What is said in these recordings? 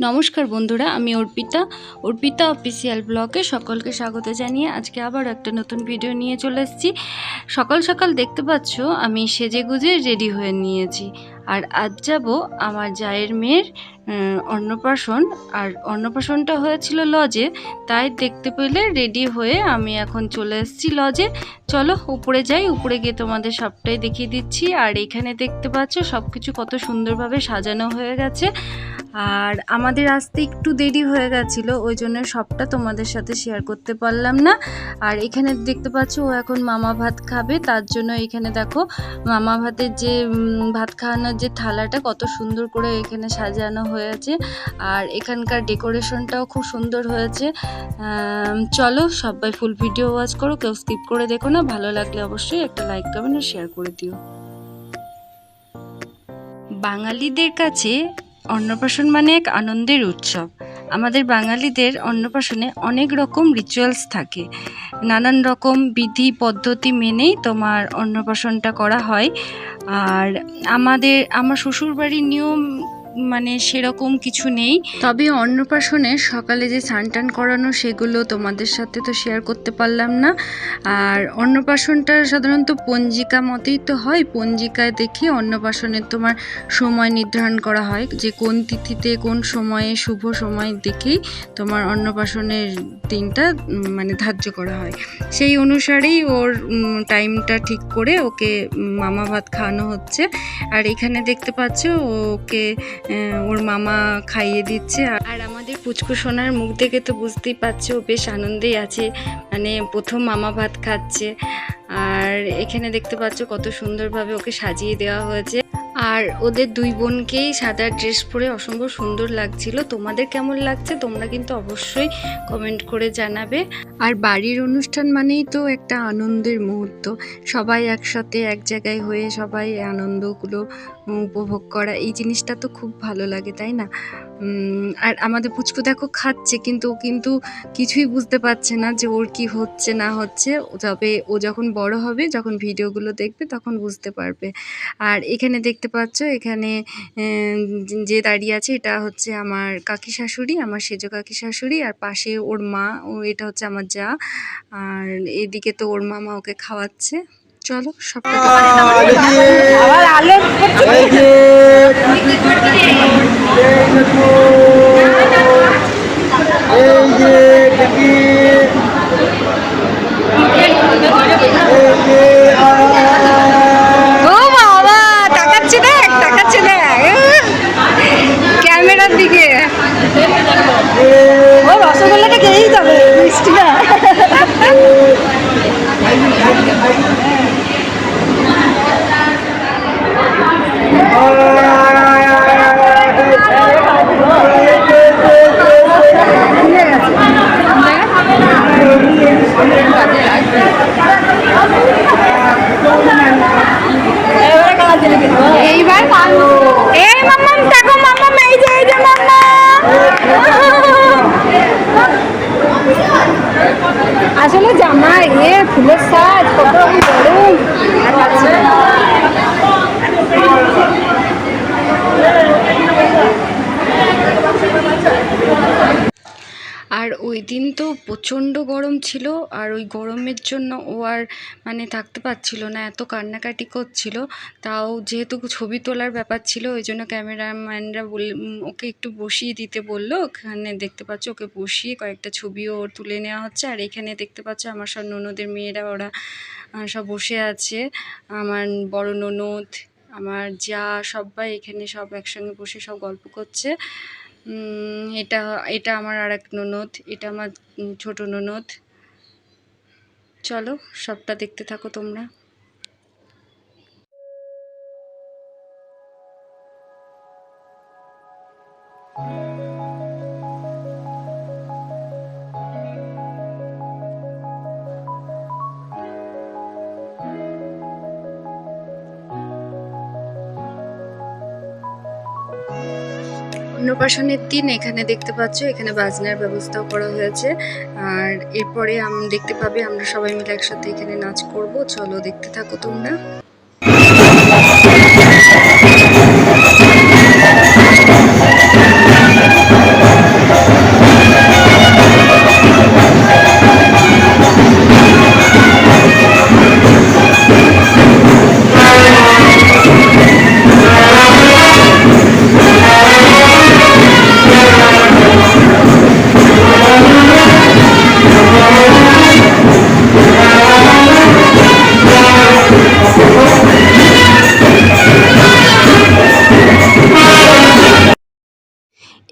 নমস্কার বন্ধুরা, আমি অর্পিতা। অর্পিতা অফিসিয়াল ব্লগে সকলকে স্বাগত জানিয়ে আজকে আবার একটা নতুন ভিডিও নিয়ে চলে এসেছি। সকাল সকাল দেখতে পাচ্ছ, আমি সেজে গুজে রেডি হয়ে নিয়েছি। আর আজ যাব আমার জায়ের মেয়ের অন্নপ্রাশন। আর অন্নপ্রাশনটা হয়েছিল লজে, তাই দেখতে পেলে রেডি হয়ে আমি এখন চলে এসেছি লজে। চলো, উপরে যাই, উপরে গিয়ে তোমাদের সবটাই দেখিয়ে দিচ্ছি। আর এখানে দেখতে পাচ্ছ সব কিছু কত সুন্দরভাবে সাজানো হয়ে গেছে। আর আমাদের আসতে একটু দেরি হয়ে গেছিল, ওই জন্য সবটা তোমাদের সাথে শেয়ার করতে পারলাম না। আর এখানে দেখতে পাচ্ছ, ও এখন মামা ভাত খাবে, তার জন্য এখানে দেখো, মামা ভাতের যে ভাত খাওয়ানোর যে থালাটা কত সুন্দর করে এখানে সাজানো হয়েছে। আর এখানকার ডেকোরেশনটাও খুব সুন্দর হয়েছে। চলো সবাই ফুল ভিডিও ওয়াচ করো, কেউ স্কিপ করে দেখো না। ভালো লাগলে অবশ্যই একটা লাইক কমেন্ট আর শেয়ার করে দিও। বাঙালিদের কাছে অন্নপ্রাশন মানে এক আনন্দের উৎসব। আমাদের বাঙালিদের অন্নপ্রাশনে অনেক রকম রিচুয়ালস থাকে। নানান রকম বিধি, পদ্ধতি মেনেই তোমার অন্নপ্রাশনটা করা হয়। আর আমাদের, আমার শ্বশুরবাড়ির নিয়ম মানে সেরকম কিছু নেই। তবে অন্নপ্রাশনে সকালে যে স্নান টান করানো সেগুলো তোমাদের সাথে তো শেয়ার করতে পারলাম না। আর অন্নপ্রাশনটা সাধারণত পঞ্জিকা মতেই তো হয়। পঞ্জিকায় দেখে অন্নপ্রাশনের তোমার সময় নির্ধারণ করা হয়। যে কোন তিথিতে, কোন সময়ে, শুভ সময় দেখেই তোমার অন্নপ্রাশনের দিনটা মানে ধার্য করা হয়। সেই অনুসারেই ওর টাইমটা ঠিক করে ওকে মামা ভাত খাওয়ানো হচ্ছে। আর এখানে দেখতে পাচ্ছ ওকে ওর মামা খাইয়ে দিচ্ছে। আর আমাদের পুচকু সোনার মুখ দেখে তো বুঝতেই পারছ, ও বেশ আনন্দেই আছে। মানে প্রথম মামা ভাত খাচ্ছে। আর এখানে দেখতে পাচ্ছ কত সুন্দরভাবে ওকে সাজিয়ে দেওয়া হয়েছে। আর ওদের দুই বোনকেই সাদা ড্রেস পরে অসম্ভব সুন্দর লাগছিল। তোমাদের কেমন লাগছে? তোমরা কিন্তু অবশ্যই কমেন্ট করে জানাবে। আর বাড়ির অনুষ্ঠান মানেই তো একটা আনন্দের মুহূর্ত। সবাই একসাথে এক জায়গায় হয়ে সবাই আনন্দগুলো উপভোগ করা, এই জিনিসটা তো খুব ভালো লাগে, তাই না? আর আমাদের পুচকু দেখো খাচ্ছে, কিন্তু ও কিন্তু কিছুই বুঝতে পারছে না যে ওর কি হচ্ছে, না হচ্ছে। তবে ও যখন বড় হবে, যখন ভিডিওগুলো দেখবে, তখন বুঝতে পারবে। আর এখানে দেখতে পাচ্ছ এখানে আহ, যে দাঁড়িয়ে আছে এটা হচ্ছে আমার কাকি শাশুড়ি আমার সেজ কাকি শাশুড়ি আর পাশে ওর মা ও এটা হচ্ছে আমার যা আর এদিকে তো ওর মামা ওকে খাওয়াচ্ছে। চলো সবটা Oh. গরমের জন্য ও আর মানে থাকতে পারছিল না, এত কান্নাকাটি করছিল। তাও যেহেতু ছবি তোলার ব্যাপার ছিল, ওই জন্য ক্যামেরাম্যানরা বল ওকে একটু বসিয়ে দিতে বলল। ওখানে দেখতে পাচ্ছ, ওকে বসিয়ে কয়েকটা ছবিও ওর তুলে নেওয়া হচ্ছে। আর এখানে দেখতে পাচ্ছ, আমার সব ননদের মেয়েরা, ওরা সব বসে আছে। আমার বড় ননদ, আমার যা, সবাই এখানে সব একসঙ্গে বসে সব গল্প করছে। এটা এটা আমার আর এক ননদ, এটা আমার ছোট ননদ। চলো সবটা দেখতে থাকো তোমরা। অন্নপ্রাশনের দিন এখানে দেখতে পাচ্ছ, এখানে বাজনার ব্যবস্থাও করা হয়েছে। আর এরপরে দেখতে পাবে, আমরা সবাই মিলে একসাথে এখানে নাচ করব। চলো, দেখতে থাকো তোমরা। Thank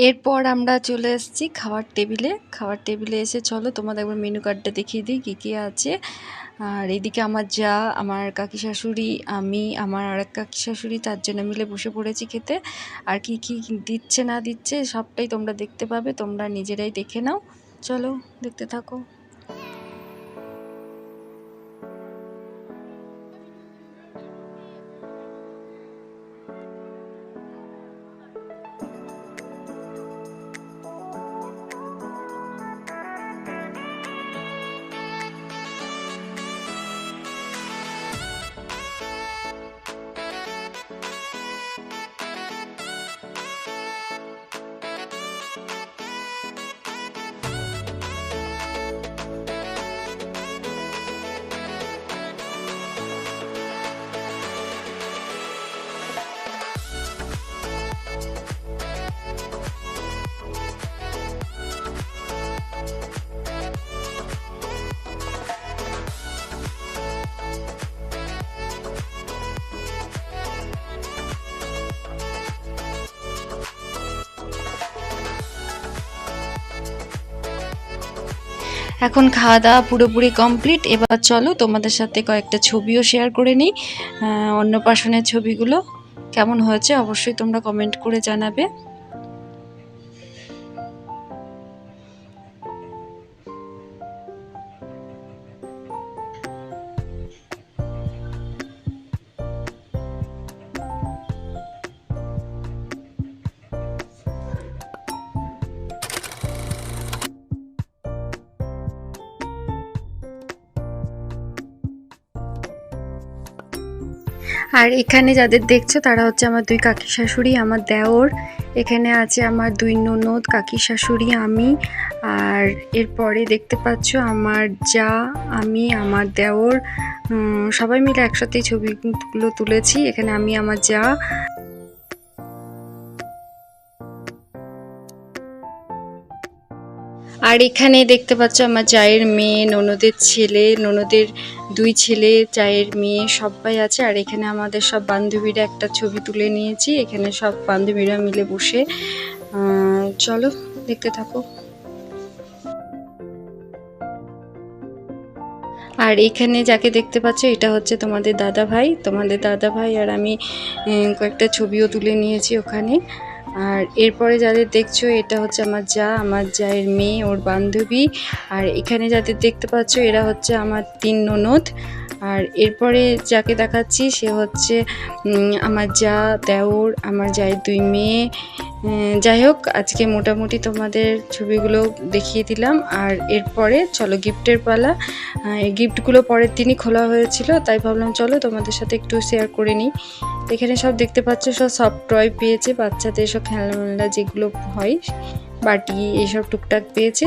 এরপর আমরা চলে এসেছি খাওয়ার টেবিলে। খাওয়ার টেবিলে এসে চলো তোমাদের একবার মেনু কার্ডটা দেখিয়ে দিই, কী কী আছে। আর এদিকে আমার যা, আমার কাকি শাশুড়ি, আমি, আমার আর এক কাকি শাশুড়ি, তার জন্য মিলে বসে পড়েছি খেতে। আর কি কি দিচ্ছে না দিচ্ছে সবটাই তোমরা দেখতে পাবে, তোমরা নিজেরাই দেখে নাও। চলো দেখতে থাকো। এখন খাওয়া দাওয়া পুরোপুরি কমপ্লিট। এবার চলো তোমাদের সাথে কয়েকটা ছবিও শেয়ার করে নিই। অন্নপ্রাশনের ছবিগুলো কেমন হয়েছে অবশ্যই তোমরা কমেন্ট করে জানাবে। আর এখানে যাদের দেখছ, তারা হচ্ছে আমার দুই কাকি শাশুড়ি, আমার দেওর, এখানে আছে আমার দুই ননদ, কাকি শাশুড়ি, আমি, আর এরপরে দেখতে পাচ্ছ আমার যা, আমি, আমার দেওর সবাই মিলে একসাথে ছবিগুলো তুলেছি। এখানে আমি, আমার যা আর এখানে দেখতে পাচ্ছ আমার চায়ের মেয়ে, ননদের ছেলে, ননদের দুই ছেলে চায়ের মেয়ে সবাই আছে। আর এখানে আমাদের সব বান্ধবীরা একটা ছবি তুলে নিয়েছি। এখানে সব বান্ধবীরা মিলে বসে চলো দেখতে থাকো। আর এখানে যাকে দেখতে পাচ্ছ, এটা হচ্ছে তোমাদের দাদা ভাই তোমাদের দাদা ভাই আর আমি কয়েকটা ছবিও তুলে নিয়েছি ওখানে। আর এরপরে যাদের দেখছ, এটা হচ্ছে আমার যা, আমার জায়ের মেয়ে, ওর বান্ধবী। আর এখানে যাদের দেখতে পাচ্ছ, এরা হচ্ছে আমার তিন ননদ। আর এরপরে যাকে দেখাচ্ছি সে হচ্ছে আমার যা দেওর, আমার যাই দুই মেয়ে। যাই হোক, আজকে মোটামুটি তোমাদের ছবিগুলো দেখিয়ে দিলাম। আর এরপরে চলো গিফটের পালা। এই গিফটগুলো পরের দিনই খোলা হয়েছিল, তাই ভাবলাম চলো তোমাদের সাথে একটু শেয়ার করে নিই। এখানে সব দেখতে পাচ্ছ, সব সফট টয় পেয়েছে, বাচ্চাদের সব খেলনা যেগুলো হয়, বাটি, এইসব টুকটাক পেয়েছে।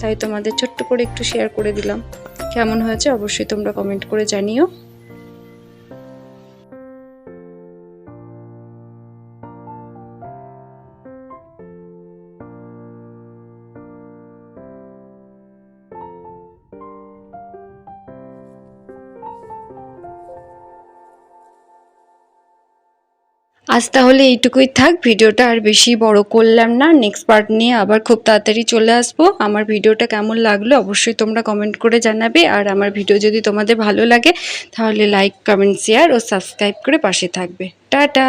তাই তোমাদের ছোট্ট করে একটু শেয়ার করে দিলাম। কেমন হয়েছে অবশ্যই তোমরা কমেন্ট করে জানিও। আজ তাহলে এইটুকুই থাক, ভিডিওটা আর বেশি বড় করলাম না। নেক্সট পার্ট নিয়ে আবার খুব তাড়াতাড়ি চলে আসব। আমার ভিডিওটা কেমন লাগল অবশ্যই তোমরা কমেন্ট করে জানাবে। আর আমার ভিডিও যদি তোমাদের ভালো লাগে, তাহলে লাইক কমেন্ট শেয়ার ও সাবস্ক্রাইব করে পাশে থাকবে। টাটা!